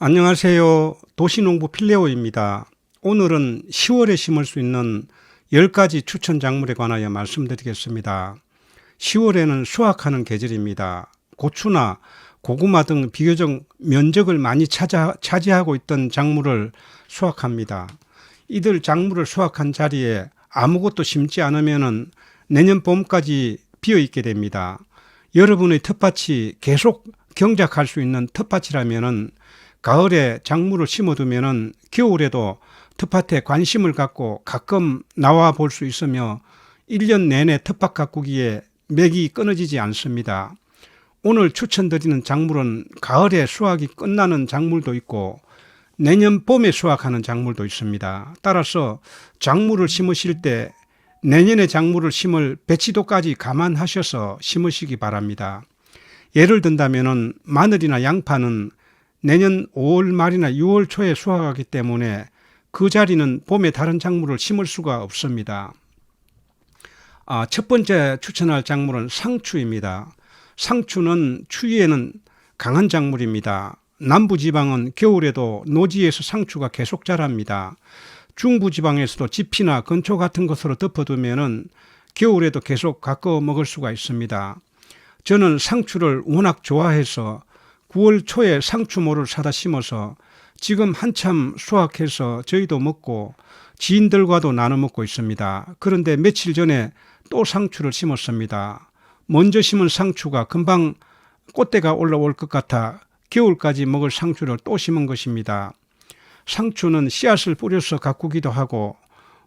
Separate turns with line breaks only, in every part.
안녕하세요. 도시농부 필레오입니다. 오늘은 10월에 심을 수 있는 10가지 추천 작물에 관하여 말씀드리겠습니다. 10월에는 수확하는 계절입니다. 고추나 고구마 등 비교적 면적을 많이 차자, 차지하고 있던 작물을 수확합니다. 이들 작물을 수확한 자리에 아무것도 심지 않으면 내년 봄까지 비어 있게 됩니다. 여러분의 텃밭이 계속 경작할 수 있는 텃밭이라면 가을에 작물을 심어두면 겨울에도 텃밭에 관심을 갖고 가끔 나와 볼 수 있으며 1년 내내 텃밭 가꾸기에 맥이 끊어지지 않습니다. 오늘 추천드리는 작물은 가을에 수확이 끝나는 작물도 있고 내년 봄에 수확하는 작물도 있습니다. 따라서 작물을 심으실 때 내년에 작물을 심을 배치도까지 감안하셔서 심으시기 바랍니다. 예를 든다면 마늘이나 양파는 내년 5월 말이나 6월 초에 수확하기 때문에 그 자리는 봄에 다른 작물을 심을 수가 없습니다. 아, 첫 번째 추천할 작물은 상추입니다. 상추는 추위에는 강한 작물입니다. 남부지방은 겨울에도 노지에서 상추가 계속 자랍니다. 중부지방에서도 지피나 건초 같은 것으로 덮어두면 겨울에도 계속 가꿔 먹을 수가 있습니다. 저는 상추를 워낙 좋아해서 9월 초에 상추모를 사다 심어서 지금 한참 수확해서 저희도 먹고 지인들과도 나눠 먹고 있습니다. 그런데 며칠 전에 또 상추를 심었습니다. 먼저 심은 상추가 금방 꽃대가 올라올 것 같아 겨울까지 먹을 상추를 또 심은 것입니다. 상추는 씨앗을 뿌려서 가꾸기도 하고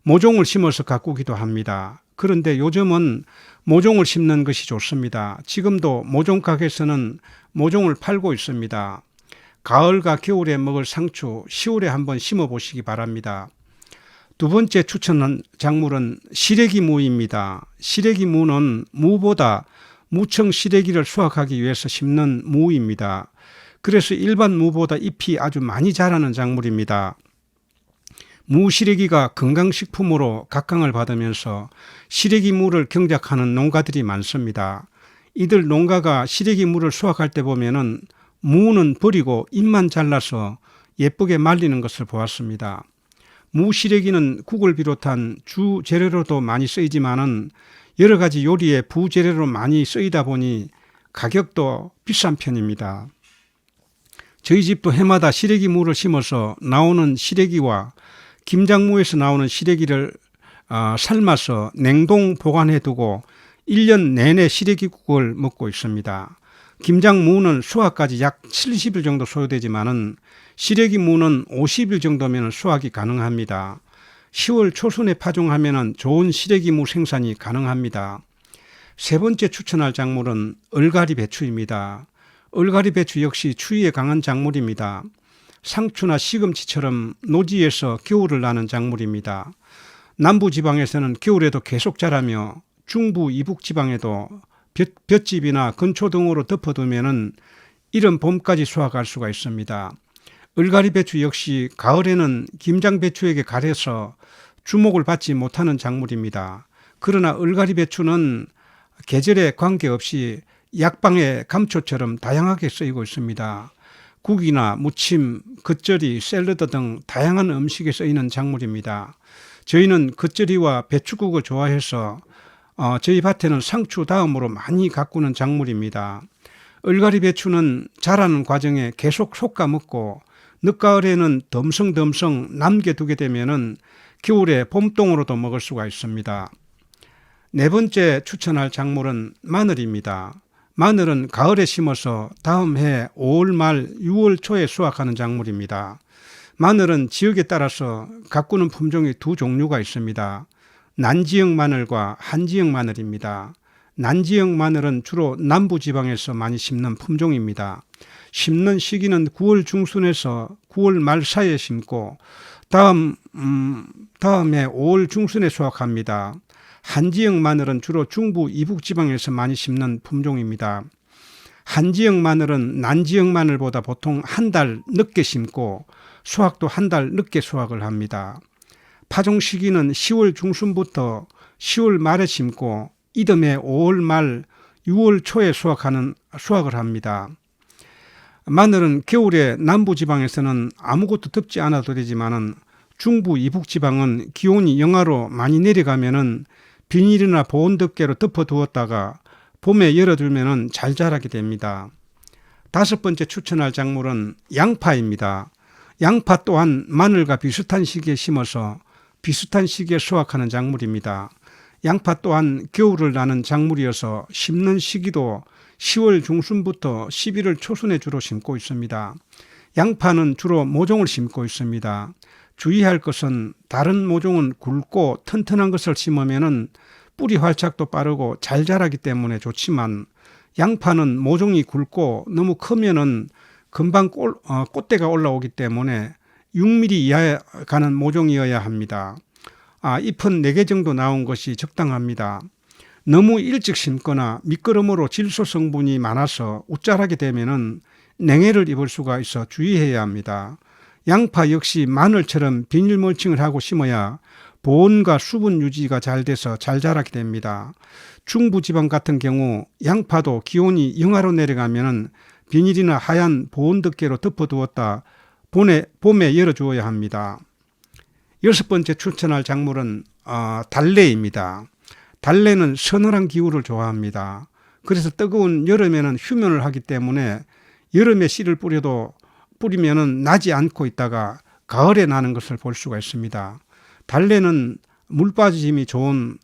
모종을 심어서 가꾸기도 합니다. 그런데 요즘은 모종을 심는 것이 좋습니다. 지금도 모종 가게에서는 모종을 팔고 있습니다. 가을과 겨울에 먹을 상추 10월에 한번 심어 보시기 바랍니다. 두 번째 추천한 작물은 시래기 무입니다. 시래기 무는 무보다 무청 시래기를 수확하기 위해서 심는 무입니다. 그래서 일반 무보다 잎이 아주 많이 자라는 작물입니다. 무시래기가 건강식품으로 각광을 받으면서 시래기 무를 경작하는 농가들이 많습니다. 이들 농가가 시래기 무를 수확할 때 보면은 무는 버리고 잎만 잘라서 예쁘게 말리는 것을 보았습니다. 무시래기는 국을 비롯한 주 재료로도 많이 쓰이지만은 여러 가지 요리에 부재료로 많이 쓰이다 보니 가격도 비싼 편입니다. 저희 집도 해마다 시래기 무를 심어서 나오는 시래기와 김장무에서 나오는 시래기를 어, 삶아서 냉동 보관해 두고 1년 내내 시래기국을 먹고 있습니다. 김장무는 수확까지 약 70일 정도 소요되지만은 시래기무는 50일 정도면 수확이 가능합니다. 10월 초순에 파종하면 좋은 시래기무 생산이 가능합니다. 세 번째 추천할 작물은 얼갈이 배추입니다. 얼갈이 배추 역시 추위에 강한 작물입니다. 상추나 시금치처럼 노지에서 겨울을 나는 작물입니다. 남부 지방에서는 겨울에도 계속 자라며 중부 이북 지방에도 볏, 짚이나 근초 등으로 덮어두면은 이른 봄까지 수확할 수가 있습니다. 을가리 배추 역시 가을에는 김장 배추에게 가려서 주목을 받지 못하는 작물입니다. 그러나 을가리 배추는 계절에 관계없이 약방의 감초처럼 다양하게 쓰이고 있습니다. 국이나 무침, 겉절이, 샐러드 등 다양한 음식에 쓰이는 작물입니다. 저희는 겉절이와 배추국을 좋아해서 어, 저희 밭에는 상추 다음으로 많이 가꾸는 작물입니다. 얼갈이 배추는 자라는 과정에 계속 솎아 먹고 늦가을에는 덤성덤성 남겨두게 되면은 겨울에 봄동으로도 먹을 수가 있습니다. 네 번째 추천할 작물은 마늘입니다. 마늘은 가을에 심어서 다음 해 5월 말 6월 초에 수확하는 작물입니다. 마늘은 지역에 따라서 가꾸는 품종이 두 종류가 있습니다. 난지역 마늘과 한지역 마늘입니다. 난지역 마늘은 주로 남부 지방에서 많이 심는 품종입니다. 심는 시기는 9월 중순에서 9월 말 사이에 심고 다음 음, 다음에 5월 중순에 수확합니다. 한지역 마늘은 주로 중부 이북 지방에서 많이 심는 품종입니다. 한지역 마늘은 난지역 마늘보다 보통 한 달 늦게 심고 수확도 한 달 늦게 수확을 합니다. 파종 시기는 10월 중순부터 10월 말에 심고 이듬해 5월 말 6월 초에 수확하는 수확을 합니다. 마늘은 겨울에 남부 지방에서는 아무것도 덮지 않아도 되지만은 중부 이북 지방은 기온이 영하로 많이 내려가면은 비닐이나 보온 덮개로 덮어 두었다가 봄에 열어두면은 잘 자라게 됩니다. 다섯 번째 추천할 작물은 양파입니다. 양파 또한 마늘과 비슷한 시기에 심어서 비슷한 시기에 수확하는 작물입니다. 양파 또한 겨울을 나는 작물이어서 심는 시기도 10월 중순부터 11월 초순에 주로 심고 있습니다. 양파는 주로 모종을 심고 있습니다. 주의할 것은 다른 모종은 굵고 튼튼한 것을 심으면은 뿌리 활착도 빠르고 잘 자라기 때문에 좋지만 양파는 모종이 굵고 너무 크면은 금방 꽃, 어, 꽃대가 올라오기 때문에 6mm 이하에 가는 모종이어야 합니다. 아, 잎은 4개 정도 나온 것이 적당합니다. 너무 일찍 심거나 미끄럼으로 질소 성분이 많아서 웃자라게 되면은 냉해를 입을 수가 있어 주의해야 합니다. 양파 역시 마늘처럼 비닐 멀칭을 하고 심어야 보온과 수분 유지가 잘 돼서 잘 자라게 됩니다. 중부지방 같은 경우 양파도 기온이 영하로 내려가면은 비닐이나 하얀 보온 덮개로 덮어두었다 봄에, 봄에 열어주어야 합니다. 여섯 번째 추천할 작물은 어, 달래입니다. 달래는 서늘한 기후를 좋아합니다. 그래서 뜨거운 여름에는 휴면을 하기 때문에 여름에 씨를 뿌려도 뿌리면은 나지 않고 있다가 가을에 나는 것을 볼 수가 있습니다. 달래는 물 빠짐이 좋은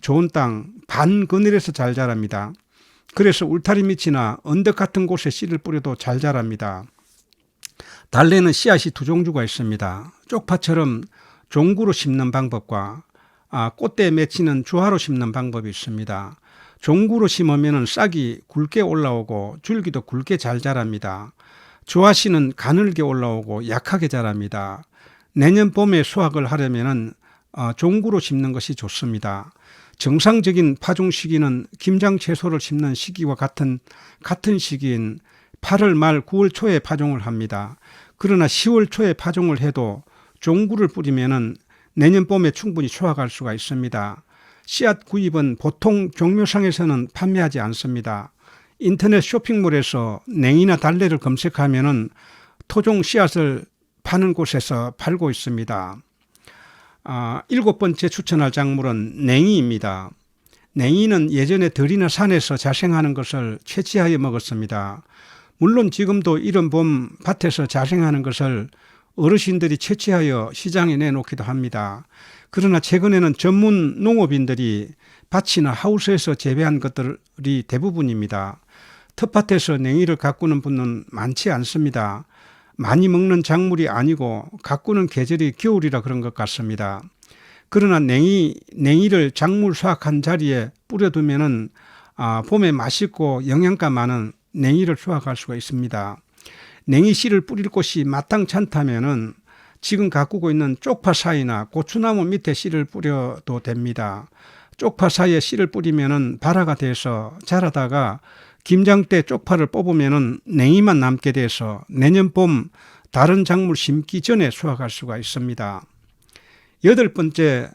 좋은 땅 반 그늘에서 잘 자랍니다. 그래서 울타리 밑이나 언덕 같은 곳에 씨를 뿌려도 잘 자랍니다. 달래는 씨앗이 두 종류가 있습니다. 쪽파처럼 종구로 심는 방법과 아, 꽃대에 맺히는 주화로 심는 방법이 있습니다. 종구로 심으면 싹이 굵게 올라오고 줄기도 굵게 잘 자랍니다. 주화씨는 가늘게 올라오고 약하게 자랍니다. 내년 봄에 수확을 하려면 어, 종구로 심는 것이 좋습니다. 정상적인 파종 시기는 김장 채소를 심는 시기와 같은 같은 시기인 8월 말 9월 초에 파종을 합니다. 그러나 10월 초에 파종을 해도 종구를 뿌리면은 내년 봄에 충분히 수확할 수가 있습니다. 씨앗 구입은 보통 종묘상에서는 판매하지 않습니다. 인터넷 쇼핑몰에서 냉이나 달래를 검색하면은 토종 씨앗을 파는 곳에서 팔고 있습니다. 아, 일곱 번째 추천할 작물은 냉이입니다. 냉이는 예전에 들이나 산에서 자생하는 것을 채취하여 먹었습니다. 물론 지금도 이런 봄 밭에서 자생하는 것을 어르신들이 채취하여 시장에 내놓기도 합니다. 그러나 최근에는 전문 농업인들이 밭이나 하우스에서 재배한 것들이 대부분입니다. 텃밭에서 냉이를 가꾸는 분은 많지 않습니다. 많이 먹는 작물이 아니고 가꾸는 계절이 겨울이라 그런 것 같습니다. 그러나 냉이, 냉이를 작물 수확한 자리에 뿌려두면은 아, 봄에 맛있고 영양가 많은 냉이를 수확할 수가 있습니다. 냉이 씨를 뿌릴 곳이 마땅찮다면은 지금 가꾸고 있는 쪽파 사이나 고추나무 밑에 씨를 뿌려도 됩니다. 쪽파 사이에 씨를 뿌리면은 발화가 돼서 자라다가 김장 때 쪽파를 뽑으면은 냉이만 남게 돼서 내년 봄 다른 작물 심기 전에 수확할 수가 있습니다. 여덟 번째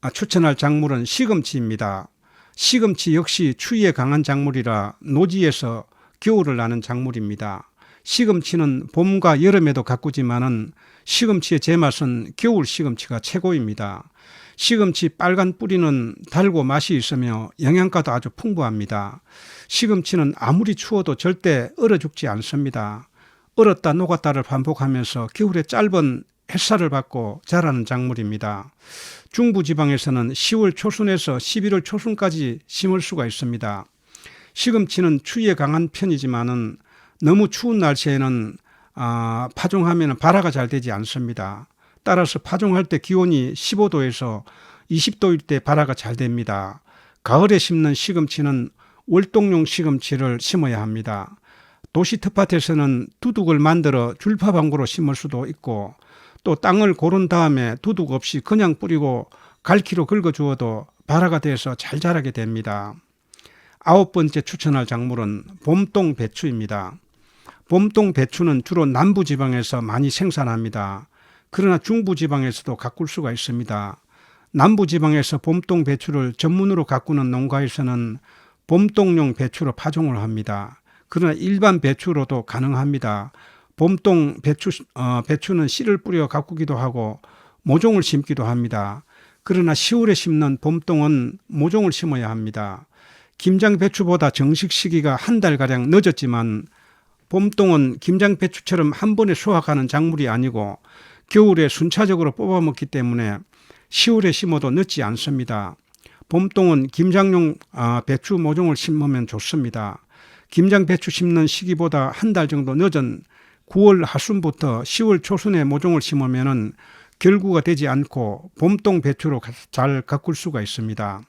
아, 추천할 작물은 시금치입니다. 시금치 역시 추위에 강한 작물이라 노지에서 겨울을 나는 작물입니다. 시금치는 봄과 여름에도 가꾸지만은 시금치의 제맛은 겨울 시금치가 최고입니다. 시금치 빨간 뿌리는 달고 맛이 있으며 영양가도 아주 풍부합니다. 시금치는 아무리 추워도 절대 얼어 죽지 않습니다. 얼었다 녹았다를 반복하면서 겨울에 짧은 햇살을 받고 자라는 작물입니다. 중부지방에서는 10월 초순에서 11월 초순까지 심을 수가 있습니다. 시금치는 추위에 강한 편이지만은 너무 추운 날씨에는 아, 파종하면 발화가 잘 되지 않습니다. 따라서 파종할 때 기온이 15도에서 20도일 때 발화가 잘 됩니다. 가을에 심는 시금치는 월동용 시금치를 심어야 합니다. 도시 텃밭에서는 두둑을 만들어 줄파방구로 심을 수도 있고 또 땅을 고른 다음에 두둑 없이 그냥 뿌리고 갈키로 긁어 주어도 발화가 돼서 잘 자라게 됩니다. 아홉 번째 추천할 작물은 봄동 배추입니다. 봄동 배추는 주로 남부 지방에서 많이 생산합니다. 그러나 중부 지방에서도 가꿀 수가 있습니다. 남부 지방에서 봄동 배추를 전문으로 가꾸는 농가에서는 봄동용 배추로 파종을 합니다. 그러나 일반 배추로도 가능합니다. 봄동 배추, 어, 배추는 씨를 뿌려 가꾸기도 하고 모종을 심기도 합니다. 그러나 10월에 심는 봄동은 모종을 심어야 합니다. 김장 배추보다 정식 시기가 한 달가량 늦었지만 봄동은 김장 배추처럼 한 번에 수확하는 작물이 아니고 겨울에 순차적으로 뽑아 먹기 때문에 10월에 심어도 늦지 않습니다. 봄동은 김장용 아, 배추 모종을 심으면 좋습니다. 김장 배추 심는 시기보다 한 달 정도 늦은 9월 하순부터 10월 초순에 모종을 심으면은 결구가 되지 않고 봄동 배추로 가- 잘 가꿀 수가 있습니다.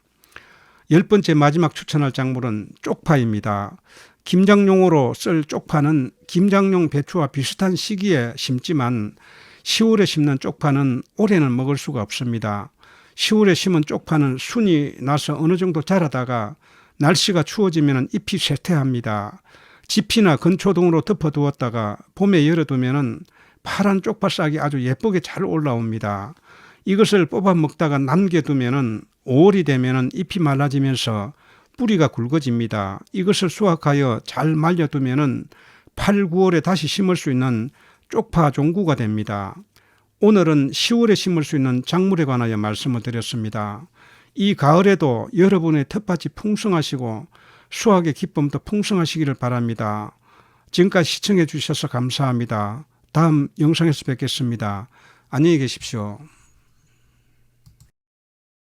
열 번째 마지막 추천할 작물은 쪽파입니다. 김장용으로 쓸 쪽파는 김장용 배추와 비슷한 시기에 심지만 10월에 심는 쪽파는 올해는 먹을 수가 없습니다. 10월에 심은 쪽파는 순이 나서 어느 정도 자라다가 날씨가 추워지면 잎이 쇠퇴합니다. 지피나 건초 등으로 덮어두었다가 봄에 열어두면 파란 쪽파 싹이 아주 예쁘게 잘 올라옵니다. 이것을 뽑아 먹다가 남겨두면 5월이 되면 잎이 말라지면서 뿌리가 굵어집니다. 이것을 수확하여 잘 말려두면 8, 9월에 다시 심을 수 있는 쪽파 종구가 됩니다. 오늘은 10월에 심을 수 있는 작물에 관하여 말씀을 드렸습니다. 이 가을에도 여러분의 텃밭이 풍성하시고 수확의 기쁨도 풍성하시기를 바랍니다. 지금까지 시청해 주셔서 감사합니다. 다음 영상에서 뵙겠습니다. 안녕히 계십시오.